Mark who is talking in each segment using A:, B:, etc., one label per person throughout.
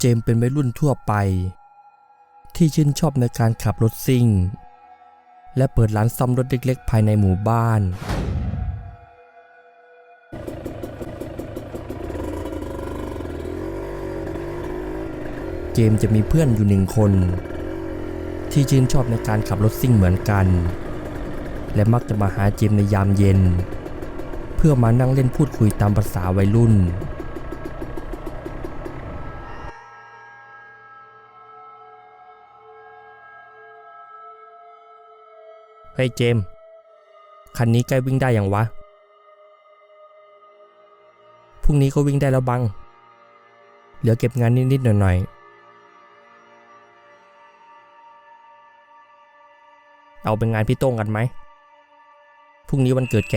A: เจมเป็นวัยรุ่นทั่วไป ที่ชื่นชอบในการขับรถซิ่ง และเปิดร้านซ่อมรถเล็กๆ ภายในหมู่บ้าน เจมจะมีเพื่อนอยู่หนึ่งคน ที่ชื่นชอบในการขับรถซิ่งเหมือนกัน และมักจะมาหาเจมในยามเย็น เพื่อมานั่งเล่นพูดคุยตามภาษาวัยรุ่น เฮ้ยเจม คันนี้ใกล้วิ่งได้อย่างวะ พรุ่งนี้ก็วิ่งได้แล้วบัง เหลือเก็บงานนิด ๆ หน่อย ๆ เอาเป็นงานพี่โต้งกันไหม พรุ่งนี้วันเกิดแก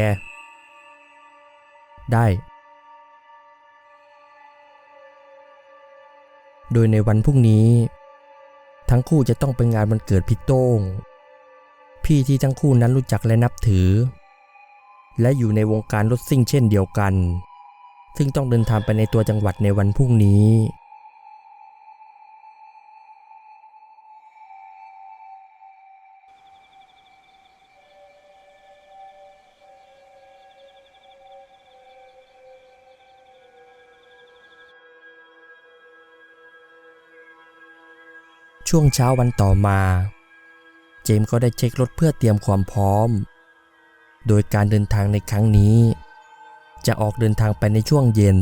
A: ได้ โดยในวันพรุ่งนี้ ทั้งคู่จะต้องไปงานวันเกิดพี่โต้ง พี่ที่ทั้งคู่นั้นรู้จักและนับถือ และอยู่ในวงการรถซิ่งเช่นเดียวกัน ซึ่งต้องเดินทางไปในตัวจังหวัดในวันพรุ่งนี้ ช่วงเช้าวันต่อมา จมส์ก็ได้เช็ครถเพื่อเตรียมความพร้อม โดยการเดินทางในครั้งนี้ จะออกเดินทางไปในช่วงเย็น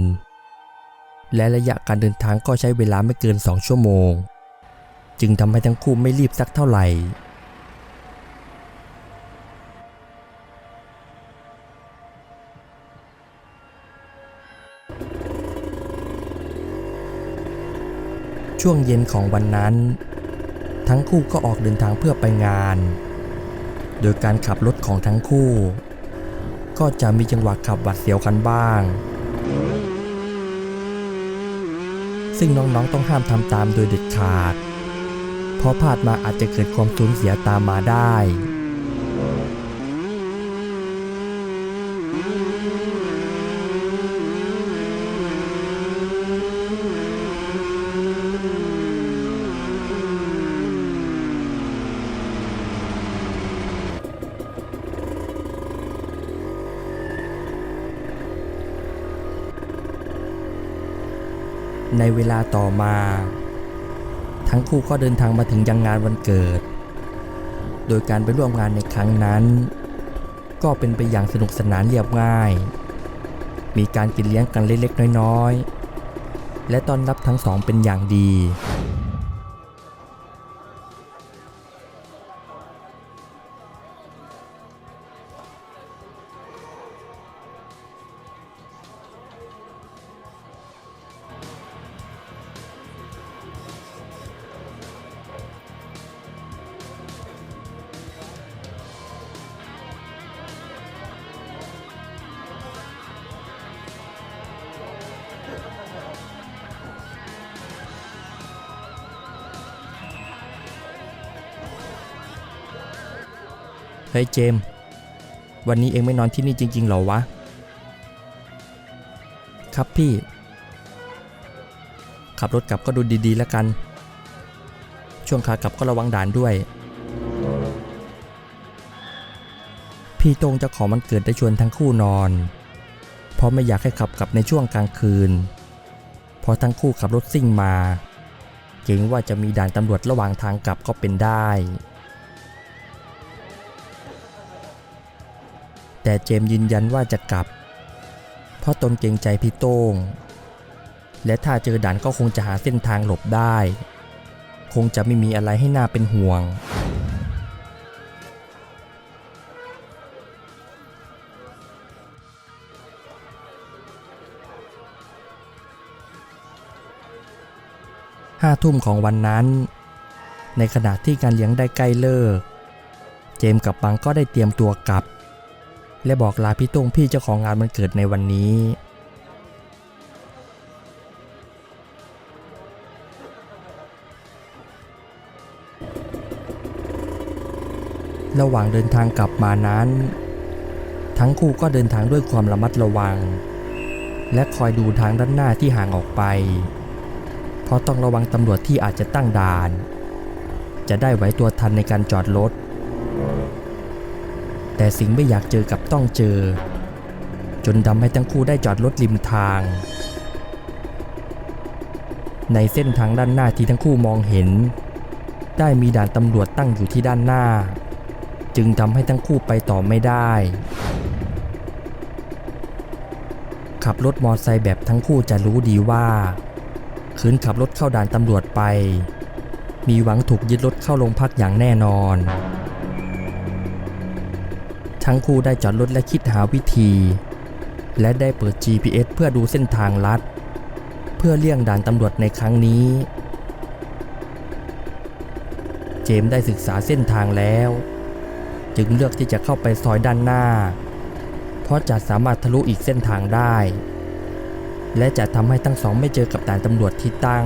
A: และระยะการเดินทางก็ใช้เวลาไม่เกินสองชั่วโมง จึงทำให้ทั้งคู่ไม่รีบสักเท่าไหร่ ช่วงเย็นของวันนั้น ทั้งคู่ก็ออกเดินทางเพื่อไปงาน โดยการขับรถของทั้งคู่ ก็จะมีจังหวะขับหวัดเสียวกันบ้าง ซึ่งน้องๆต้องห้ามทำตามโดยเด็ดขาด เพราะพลาดมาอาจจะเกิดความสูญเสียตามมาได้ ในเวลาต่อมา ทั้งคู่ก็เดินทางมาถึงยังงานวันเกิด โดยการไปร่วมงานในครั้งนั้น ก็เป็นไปอย่างสนุกสนานเรียบง่าย มีการกินเลี้ยงกันเล็กๆน้อยๆ และต้อนรับทั้งสองเป็นอย่างดี เฮ้ยเจม วันนี้เองไม่นอนที่นี่จริง ๆ เหรอวะ ครับพี่ ขับรถกลับก็ดูดีๆ แล้วกัน ช่วงขากลับก็ระวังด่านด้วย พี่โตงจ้าขอมันเกิดได้ชวนทั้งคู่นอน เพราะไม่อยากให้ขับกลับในช่วงกลางคืนเพราะทั้งคู่ขับรถซิ่งมา เกรงว่าจะมีด่านตำรวจระหว่างทางกลับก็เป็นได้ แต่เจมยืนยันว่าจะกลับ เพราะตนเกรงใจพี่โต้ง และถ้าเจอด่านก็คงจะหาเส้นทางหลบได้ คงจะไม่มีอะไรให้น่าเป็นห่วง ห้าทุ่มของวันนั้น ในขณะที่การเลี้ยงได้ใกล้เลิก เจมกับปังก็ได้เตรียมตัวกลับ และบอกลาพี่ต้งพี่เจ้าของงานมันเกิดในวันนี้ ระหว่างเดินทางกลับมานั้น ทั้งคู่ก็เดินทางด้วยความระมัดระวัง และคอยดูทางด้านหน้าที่ห่างออกไป เพราะต้องระวังตำรวจที่อาจจะตั้งด่าน จะได้ไหวตัวทันในการจอดรถ แต่สิ่งไม่อยากเจอกับต้องเจอ จนทำให้ทั้งคู่ได้จอดรถริมทาง ในเส้นทางด้านหน้าที่ทั้งคู่มองเห็น ได้มีด่านตำรวจตั้งอยู่ที่ด้านหน้า จึงทำให้ทั้งคู่ไปต่อไม่ได้ ขับรถมอเตอร์ไซค์แบบทั้งคู่จะรู้ดีว่าคืนขับรถเข้าด่านตำรวจไป มีหวังถูกยึดรถเข้าโรงพักอย่างแน่นอน ทั้งคู่ได้จอดรถและคิดหาวิธี และได้เปิด GPS เพื่อดูเส้นทางลัด เพื่อเลี่ยงด่านตำรวจในครั้งนี้ เจมส์ได้ศึกษาเส้นทางแล้ว จึงเลือกที่จะเข้าไปซอยด้านหน้า เพราะจะสามารถทะลุอีกเส้นทางได้ และจะทำให้ทั้งสองไม่เจอกับด่านตำรวจที่ตั้ง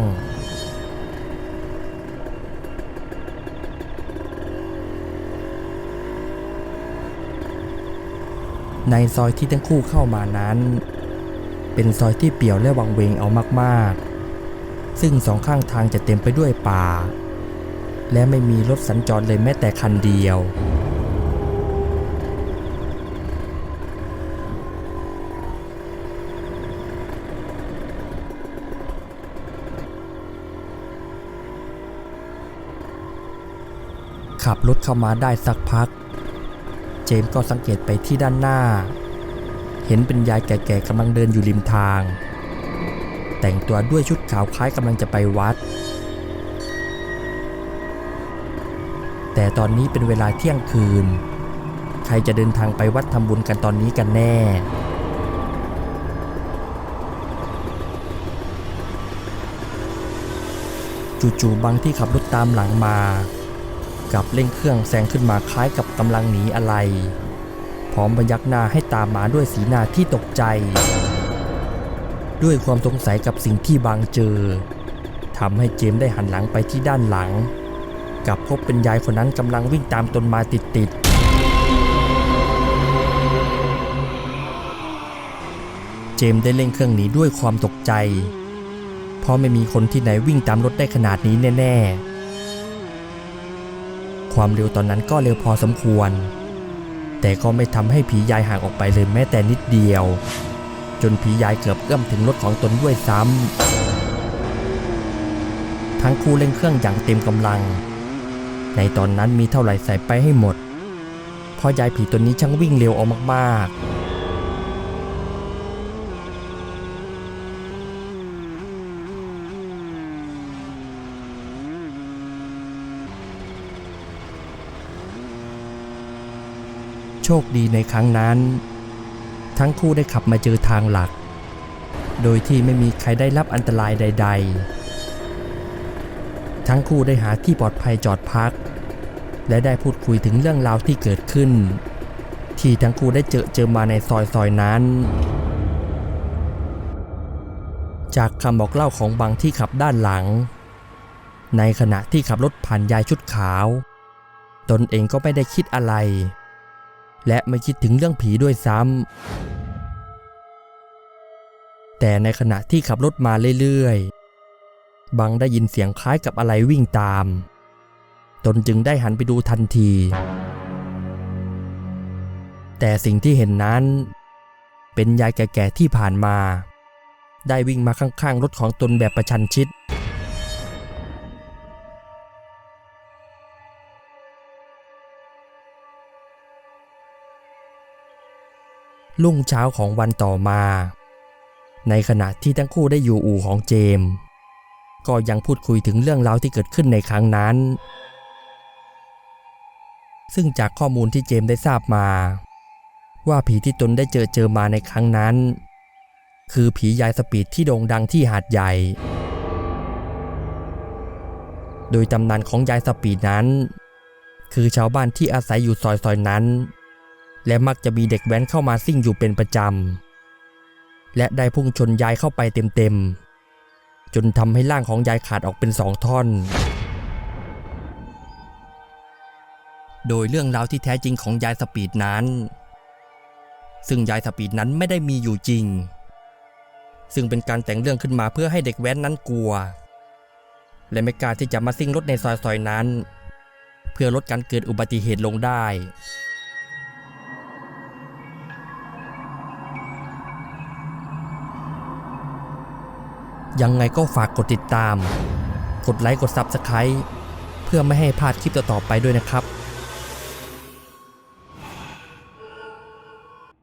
A: ในซอยที่ทั้งคู่เข้ามานั้น เป็นซอยที่เปี่ยวและวังเวงเอามากๆ ซึ่งสองข้างทางจะเต็มไปด้วยป่า และไม่มีรถสัญจรเลยแม้แต่คันเดียว ขับรถเข้ามาได้สักพัก จมส์ก็สังเกตไปที่ด้านหน้า เห็นเป็นยายแก่ๆกำลังเดินอยู่ริมทาง แต่งตัวด้วยชุดขาวคล้ายกำลังจะไปวัด แต่ตอนนี้เป็นเวลาเที่ยงคืน ใครจะเดินทางไปวัดทำบุญกันตอนนี้กันแน่จู่ๆบางที่ขับรถตามหลังมา กับเร่งเครื่องแซงขึ้นมาคล้ายกับกำลังหนีอะไร พร้อมพยักหน้าให้ตามมาด้วยสีหน้าที่ตกใจ ด้วยความสงสัยกับสิ่งที่บางเจอทำให้เจมส์ได้หันหลังไปที่ด้านหลัง กับพบเป็นยายคนนั้นกำลังวิ่งตามตนมาติดๆเจมส์ได้เร่งเครื่องหนีด้วยความตกใจ เพราะไม่มีคนที่ไหนวิ่งตามรถได้ขนาดนี้แน่ ๆ ความเร็วตอนนั้นก็เร็วพอสมควร แต่ก็ไม่ทำให้ผียายห่างออกไปเลยแม้แต่นิดเดียว จนผียายเกือบเอื้อมถึงรถของตนด้วยซ้ำทั้งคู่เร่งเครื่องอย่างเต็มกำลัง ในตอนนั้นมีเท่าไหร่ใส่ไปให้หมด เพราะยายผีตัวนี้ช่างวิ่งเร็วออกมากๆ โชคดีในครั้งนั้น ทั้งคู่ได้ขับมาเจอทางหลัก โดยที่ไม่มีใครได้รับอันตรายใด ๆ ทั้งคู่ได้หาที่ปลอดภัยจอดพัก และได้พูดคุยถึงเรื่องราวที่เกิดขึ้น ที่ทั้งคู่ได้เจอเจอมาในซอยซอยนั้น จากคำบอกเล่าของบางที่ขับด้านหลัง ในขณะที่ขับรถผ่านยายชุดขาว ตนเองก็ไม่ได้คิดอะไร และไม่คิดถึงเรื่องผีด้วยซ้ำแต่ในขณะที่ขับรถมาเรื่อยๆ บังได้ยินเสียงคล้ายกับอะไรวิ่งตาม ตนจึงได้หันไปดูทันที แต่สิ่งที่เห็นนั้น เป็นยายแก่ๆที่ผ่านมา ได้วิ่งมาข้างๆ รถของตนแบบประชันชิด รุ่งเช้าของวันต่อมา ในขณะที่ทั้งคู่ได้อยู่อู่ของเจมส์ก็ยังพูดคุยถึงเรื่องราวที่เกิดขึ้นในครั้งนั้น ซึ่งจากข้อมูลที่เจมส์ได้ทราบมา ว่าผีที่ตนได้เจอเจอมาในครั้งนั้น คือผียายสปีดที่โด่งดังที่หาดใหญ่ โดยตำนานของยายสปีดนั้น คือชาวบ้านที่อาศัยอยู่ซอยซอยๆนั้น และมักจะมีเด็กแว้นเข้ามาซิ่งอยู่เป็นประจำ และได้พุ่งชนยายเข้าไปเต็มๆ จนทำให้ร่างของยายขาดออกเป็นสองท่อน โดยเรื่องราวที่แท้จริงของยายสปีดนั้น ซึ่งยายสปีดนั้นไม่ได้มีอยู่จริง ซึ่งเป็นการแต่งเรื่องขึ้นมาเพื่อให้เด็กแว้นนั้นกลัว และไม่กล้าที่จะมาซิ่งรถในซอยๆนั้น เพื่อลดการเกิดอุบัติเหตุลงได้ ยังไงก็ฝากกดติดตาม กดไลค์กด Subscribe เพื่อไม่ให้พลาดคลิปต่อๆไปด้วยนะครับ